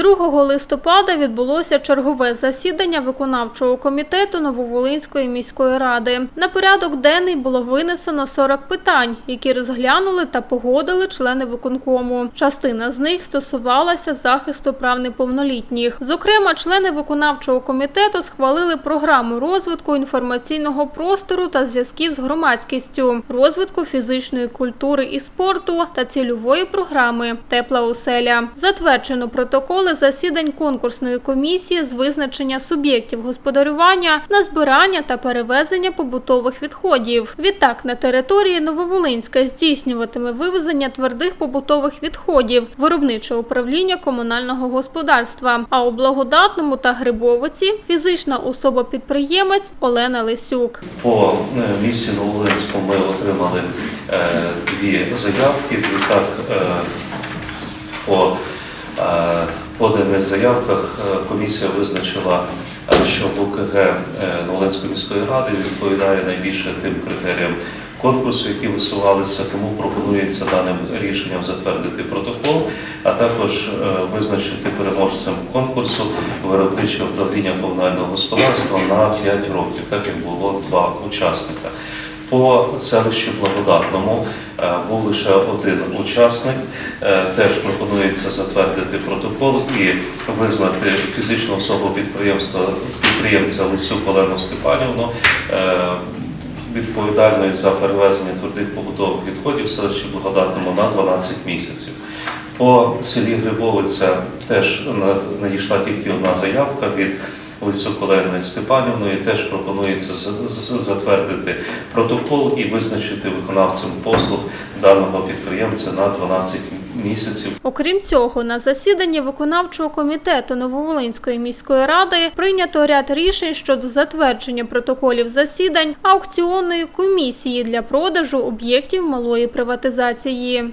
2 листопада відбулося чергове засідання виконавчого комітету Нововолинської міської ради. На порядок денний було винесено 40 питань, які розглянули та погодили члени виконкому. Частина з них стосувалася захисту прав неповнолітніх. Зокрема, члени виконавчого комітету схвалили програму розвитку інформаційного простору та зв'язків з громадськістю, розвитку фізичної культури і спорту та цільової програми Тепла оселя. Затверджено протоколи засідань конкурсної комісії з визначення суб'єктів господарювання на збирання та перевезення побутових відходів. Відтак на території Нововолинська здійснюватиме вивезення твердих побутових відходів, виробниче управління комунального господарства. А у Благодатному та Грибовиці фізична особа-підприємець Олена Лисюк. По е, місті Новолинську ми отримали е, дві заявки. Відтак заявках е, комісія визначила, е, що ВКГ е, Новолинської міської ради відповідає найбільше тим критеріям конкурсу, які висувалися, тому пропонується даним рішенням затвердити протокол, а також е, визначити переможцем конкурсу виробниче управління комунального господарства на 5 років, так як було два учасника. По селищу Благодатному е, був лише один учасник. Е, Теж пропонується затвердити протокол і визнати фізичну особу підприємства підприємця Лисюк Олену Степанівну е, відповідальною за перевезення твердих побутових відходів в селищі Благодатному на 12 місяців. По селі Грибовиця теж надійшла тільки одна заявка від Лисюк Степанівної. Теж пропонується за- за- затвердити протокол і визначити виконавцем послуг даного підприємця на 12 місяців. Окрім цього, на засіданні виконавчого комітету Нововолинської міської ради прийнято ряд рішень щодо затвердження протоколів засідань аукціонної комісії для продажу об'єктів малої приватизації.